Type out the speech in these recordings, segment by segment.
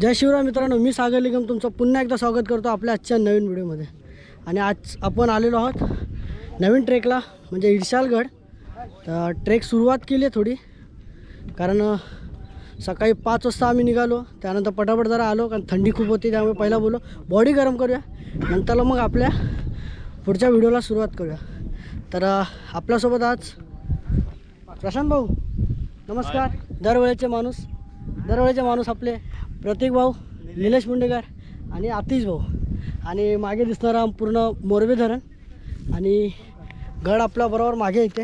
जय शिवराय मित्रांनो मी सागर निगम तुमचं पुन्हा एकदा स्वागत करतो आपल्या आजच्या नवीन व्हिडिओमध्ये. आणि आज आपण आलेलो आहोत नवीन ट्रेकला म्हणजे इर्शालगड तर ट्रेक सुरुवात केली आहे थोडी कारण सकाळी पाच वाजता आम्ही निघालो त्यानंतर पटापट जरा आलो कारण थंडी खूप होती त्यामुळे पहिला बोलो बॉडी गरम करूया नंतरला मग आपल्या पुढच्या व्हिडिओला सुरुवात करूया. तर आपल्यासोबत आज प्रशांत भाऊ नमस्कार दरवेळेचे माणूस. दरवेळेचे माणूस आपले प्रतीक भाऊ निलेश मुंडेकर आणि आतिश भाऊ. आणि मागे दिसणारा पूर्ण मोरबे धरण. आणि गड आपला बरोबर मागे येते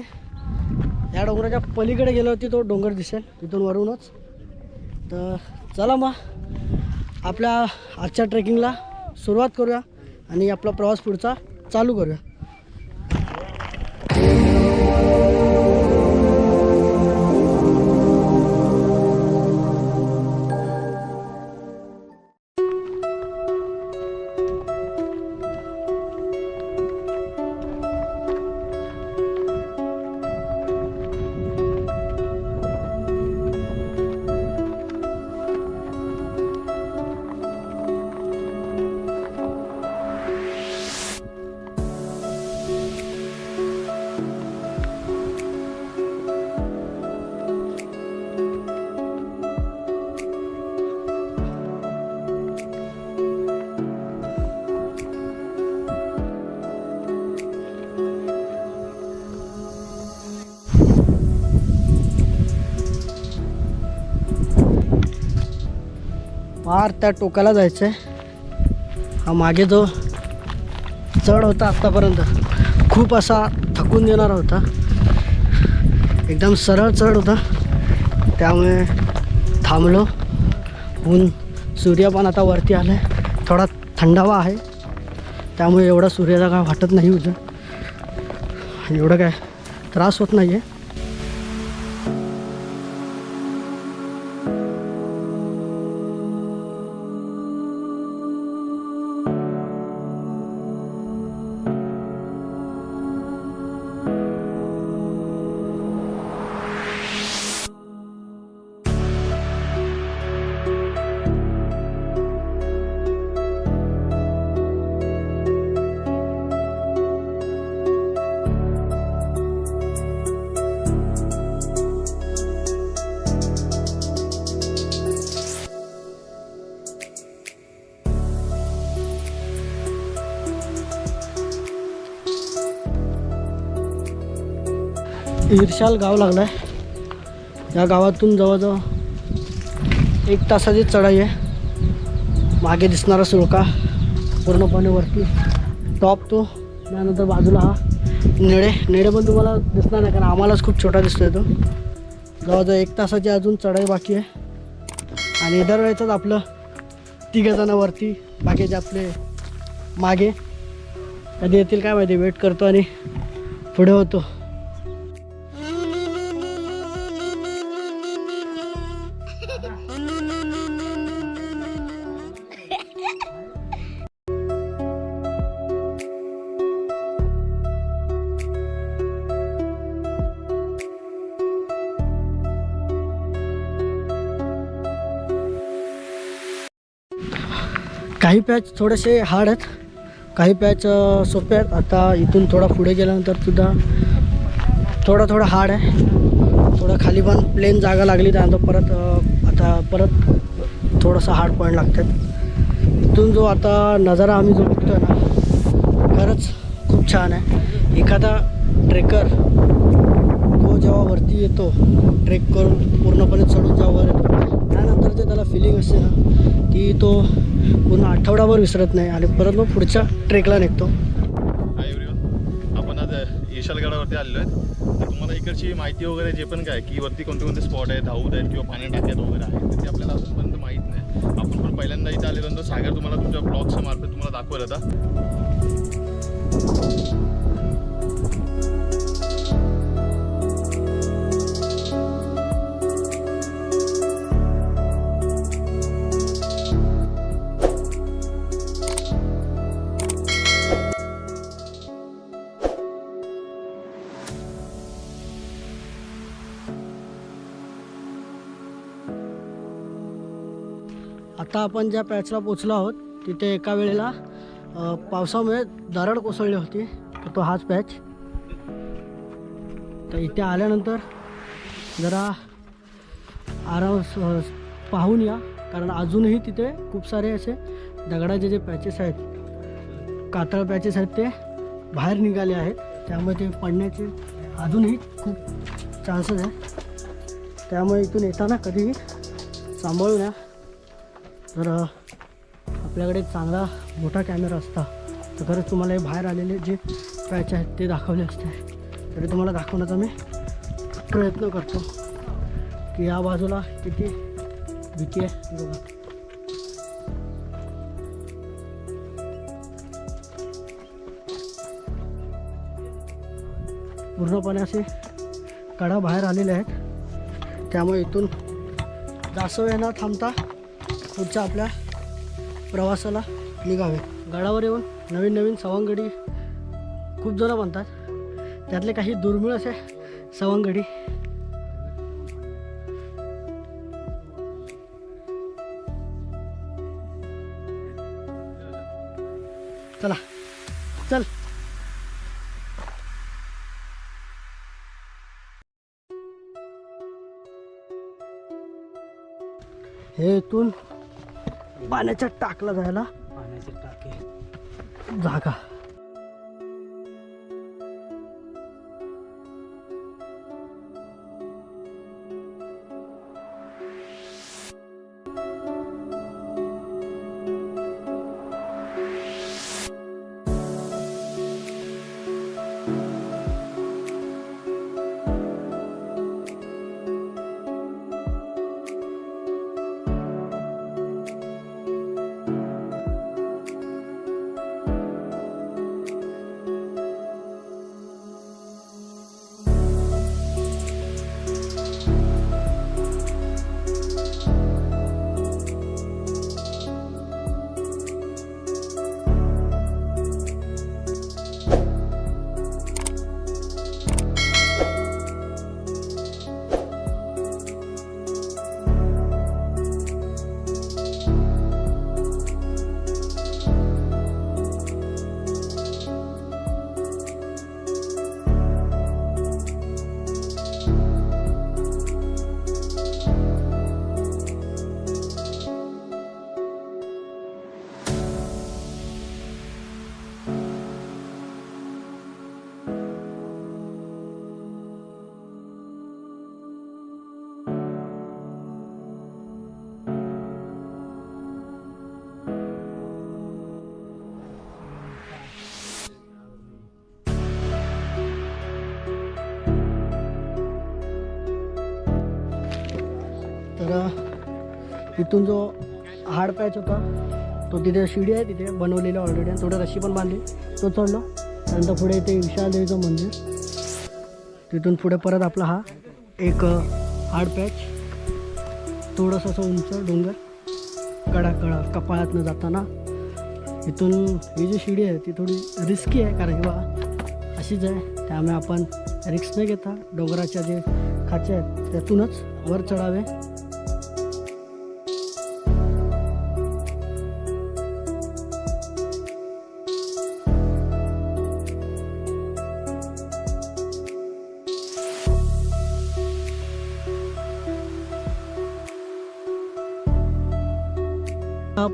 या डोंगराच्या पलीकडे गेलो होती तो डोंगर दिसेल तिथून वरूनच. तर चला मग आपल्या आजच्या ट्रेकिंगला सुरुवात करूया आणि आपला प्रवास पुढचा चालू करूया. पार त्या टोकाला जायचं आहे हा मागे जो चढ होता आत्तापर्यंत खूप असा थकून देणारा होता. एकदम सरळ चढ होता. त्यामुळे थांबलो. ऊन सूर्य पण आता वरती आलं आहे थोडा थंडावा आहे. त्यामुळे एवढा सूर्याला काय वाटत नाही उजं एवढं काय त्रास होत नाही आहे हिरशाल गाव लागलं आहे या गावातून जवळजवळ एक तासाची चढाई आहे. मागे दिसणारा सुळका पूर्णपणे वरती टॉप तो. त्यानंतर बाजूला हा नेडे. नेडे पण तुम्हाला दिसणार नाही कारण आम्हालाच खूप छोटा दिसतोय तो. जवळजवळ एक तासाची अजून चढाई बाकी आहे. आणि दरवेळेचंच आपलं तिघंजणं वरती बाकीचे आपले मागे. कधी येतील काय माहिती वेट करतो आणि पुढे होतो. पॅच थोडेसे हार्ड आहेत. काही पॅच सोपे आहेत. आता इथून थोडा पुढे गेल्यानंतर सुद्धा थोडा थोडा हार्ड आहे. थोडं खाली पण प्लेन जागा लागली त्यानंतर परत आता परत थोडंसं हार्ड पॉईंट लागतात. इथून जो आता नजारा आम्ही जो बघतोय ना खरंच खूप छान आहे. एखादा ट्रेकर जेव्हा वरती येतो ट्रेक करून पूर्णपणे चढून जेव्हा वर येतो त्यानंतर जे त्याला फिलिंग असते ना की तो पूर्ण आठवडाभर विसरत नाही आणि परत मग पुढच्या ट्रेकला निघतो. आपण आज ईशालगडावरती आलेलो आहेत. तर तुम्हाला इकडची माहिती वगैरे जे पण काय की वरती कोणते कोणते स्पॉट आहेत धावत आहेत किंवा पाण्या टाक्यात वगैरे आहेत तर ते आपल्याला अजूनपर्यंत माहीत नाही. आपण पण पहिल्यांदा इथे आलेलो तर सागर तुम्हाला तुमच्या ब्लॉग्स मार्फत तुम्हाला दाखवलं आता. आपण ज्या पॅचला पोचलो आहोत तिथे एका वेळेला पावसामुळे दरड कोसळली होती. तर तो हाच पॅच. तर इथे आल्यानंतर जरा आराम पाहून या. कारण अजूनही तिथे खूप सारे असे दगडाचे जे पॅचेस आहेत कातळ पॅचेस आहेत ते बाहेर निघाले आहेत. त्यामुळे ते पडण्याचे अजूनही खूप चान्सेस आहेत. त्यामुळे इथून येताना कधीही सांभाळून या. जर आपल्याकडे चांगला मोठा कॅमेरा असता तर खरंच तुम्हाला हे बाहेर आलेले जे पॅच आहेत ते दाखवले असते. तरी तुम्हाला दाखवण्याचा मी प्रयत्न करतो की या बाजूला किती भीती आहे बघा. पूर्णपणे असे कडा बाहेर आलेले आहेत. त्यामुळे इथून जास्त वेळ न थांबता पुढच्या आपल्या प्रवासाला निघावे. गडावर येऊन नवीन नवीन सवंगडी खूप जणं म्हणतात त्यातले काही दुर्मिळ असे सवंगडी. चला चल. हे इथून पाण्याच्या टाकला जायला. पाण्याचे टाके. जागा. तिथून जो हार्ड पॅच होता तो तिथे शिडी आहे तिथे बनवलेला ऑलरेडी आणि थोडं रशी पण बांधली. तो चढलो. त्यानंतर पुढे इथे विशाल देवीचं मंदिर. तिथून पुढे परत आपला हा एक हार्ड पॅच. थोडंसं असं उंच डोंगर. कडा कडा कपाळातनं जाताना. इथून ही जी शिडी आहे ती थोडी रिस्की आहे कारण की बा अशीच आहे. त्यामुळे आपण रिक्स न घेता डोंगराच्या जे खाचे आहेत त्यातूनच वर चढावे.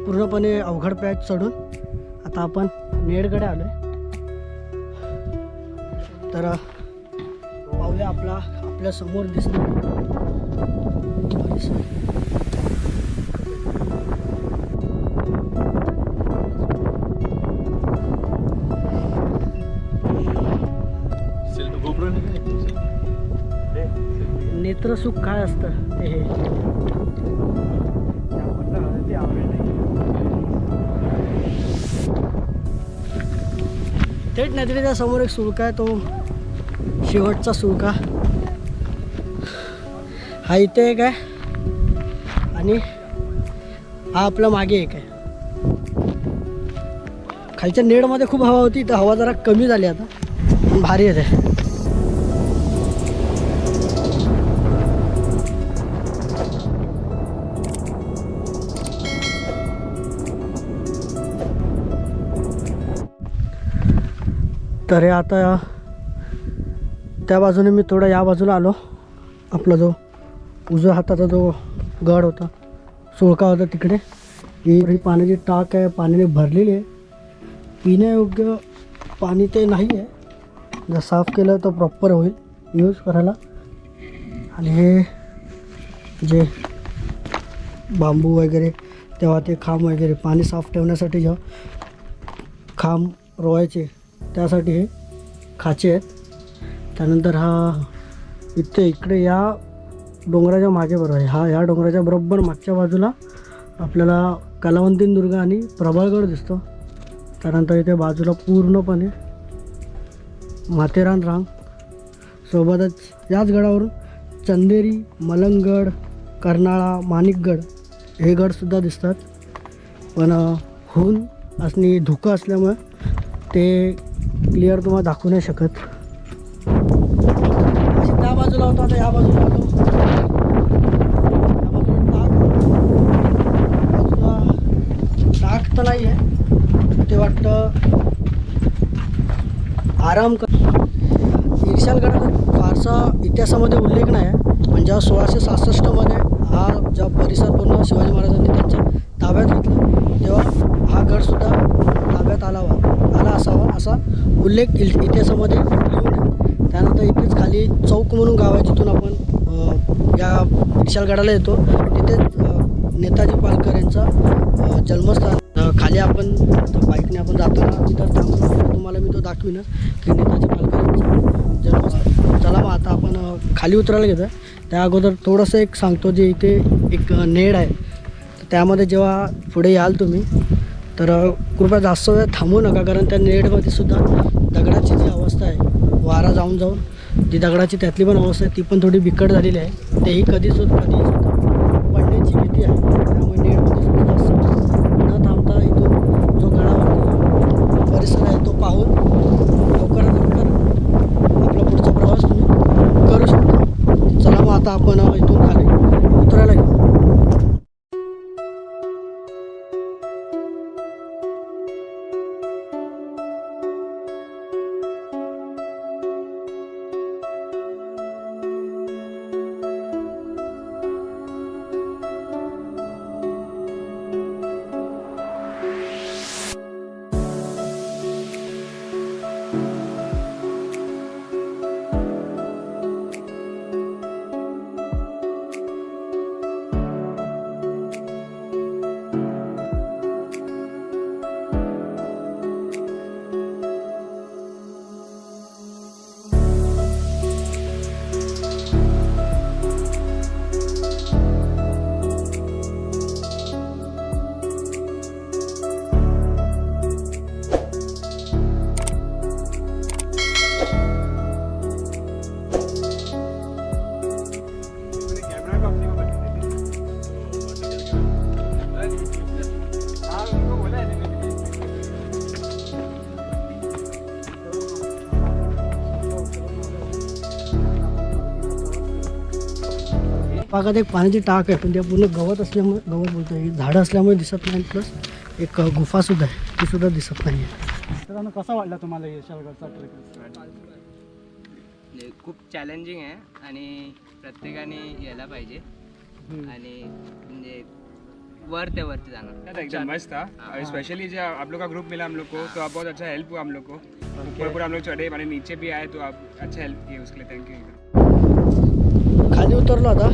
पूर्णपणे अवघड पॅच चढून आता आपण नेडकडे आलो आहे तर पाहूया आपला आपल्यासमोर दिसणार नेत्रसुख काय असतं ते हे? थेट नदीच्या समोर एक सुळका आहे तो शेवटचा सुळका. हा इथे एक आहे आणि हा आपला मागे एक आहे. खालच्या नेडमध्ये खूप हवा होती तर हवा जरा कमी झाली आता. भारी येते तर हे आता त्या बाजूने मी थोडं या बाजूला आलो. आपला जो उजव्या हाताचा जो गड होता सुळका होता तिकडे. ही पाण्याची टाक आहे पाण्याने भरलेली आहे. पिण्यायोग्य पाणी ते नाही आहे. जर साफ केलं तर प्रॉपर होईल. यूज करायला. आणि हे जे बांबू वगैरे तेव्हा ते खांब वगैरे पाणी साफ ठेवण्यासाठी जेव्हा खांब रोवायचे त्यासाठी हे खाचे आहेत. त्यानंतर हा इथे इकडे या डोंगराच्या मागे बरोबर आहे. हा या डोंगराच्या बरोबर मागच्या बाजूला आपल्याला कलावंतीन दुर्ग आणि प्रबळगड दिसतो. त्यानंतर इथे बाजूला पूर्णपणे माथेरान रांग. सोबतच याच गडावरून चंदेरी मलंगगड कर्नाळा माणिकगड हे गडसुद्धा दिसतात. पण हून असणी असणे धुकं असल्यामुळं ते क्लिअर तुम्हाला दाखवू नाही शकत. अशी त्या बाजूला होता आता या बाजूला होतो. या तर नाही आहे ते वाटतं आराम कर. ईर्षालगडाचा फारसा इतिहासामध्ये उल्लेख नाही आहे पण जेव्हा सोळाशे सहासष्टमध्ये हा ज्या परिसर पूर्ण शिवाजी महाराजांनी त्यांच्या ताब्यात घेतला. तेव्हा हा गडसुद्धा ताब्यात आलावा आला असावा असा उल्लेख इल इतिहासामध्ये लिहून त्यानंतर इथेच खाली चौक म्हणून गाव आहे जिथून आपण या विशालगडाला येतो. तिथेच नेताजी पालकर यांचा जन्मस्थान खाली आपण बाईकने आपण जाताना तिथं थांबून तुम्हाला मी तो दाखवीनच की नेताजी पालकर यांचं जन्मस्थान. चला मग आता आपण खाली उतरायला घेतो त्या अगोदर थोडंसं एक सांगतो जे इथे एक नेड आहे. त्यामध्ये जेव्हा पुढे याल तुम्ही तर कृपया जास्त वेळ थांबू नका कारण त्या नेडमध्ये सुद्धा दगडाची जी अवस्था आहे वारा जाऊन जाऊन जी दगडाची त्यातली पण अवस्था आहे ती पण थोडी बिकट झालेली आहे. तेही कधीसुद्धा कधी भागात एक पाण्याची टाक आहे पण त्या पूर्ण गवत असल्यामुळे गवत बोलतो आहे झाडं असल्यामुळे दिसत नाही प्लस एक गुफासुद्धा आहे ती सुद्धा दिसत नाही आहे. मित्रांनो कसा वाटला तुम्हाला यशालगडचा ट्रेक? म्हणजे खूप चॅलेंजिंग आहे आणि प्रत्येकाने यायला पाहिजे. आणि म्हणजे वर ते वरती जाणार एकदम मस्त था स्पेशली जो आप लोग का ग्रुप मिला हम लोग को तो आप बहुत अच्छा हेल्प हुआ हम लोग को. ऊपर पूरा हम लोग चढ़े माने नीचे भी आए तो आप अच्छा हेल्प किए उसके लिए थैंक यू खाली उतरलो आता.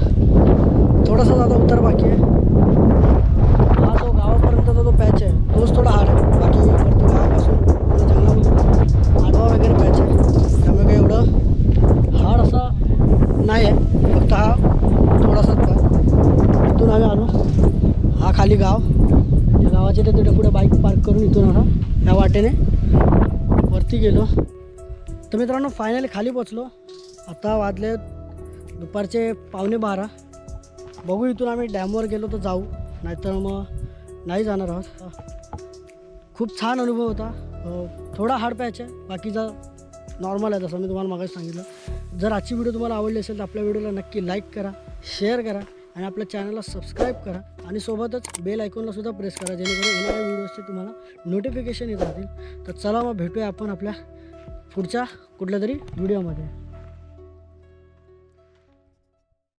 थोडासा आता उतर बाकी आहे. हा जो गावापर्यंतचा जो पॅच आहे तोच थोडा हार्ड आहे. बाकी वरती गावापासून आडवा वगैरे पॅच आहे. त्यामुळे काही एवढं हार्ड असा नाही आहे फक्त हा थोडासाच आहे. इथून आम्ही आलो. हा खाली गाव. या गावाच्या तिथे पुढे बाईक पार्क करून इथून आलो. ह्या वाटेने वरती गेलो. तर मित्रांनो फायनली खाली पोचलो आता वाजले दुपारचे पावणे बारा. बघू इथून आम्ही डॅमवर गेलो तर जाऊ. नाहीतर मग नाही जाणार आहोत. खूप छान अनुभव होता. थोडा हार्ड पॅच आहे. बाकीचा नॉर्मल आहे जसं मी तुम्हाला मागाशी सांगितलं. जर आजची व्हिडिओ तुम्हाला आवडली असेल तर आपल्या व्हिडिओला नक्की लाईक करा शेअर करा आणि आपल्या चॅनलला सबस्क्राईब करा आणि सोबतच बेल आयकॉनला सुद्धा प्रेस करा जेणेकरून येणाऱ्या व्हिडिओजचे तुम्हाला नोटिफिकेशन येत राहतील. तर चला मग भेटूया आपण आपल्या पुढच्या कुठल्या तरी व्हिडिओमध्ये.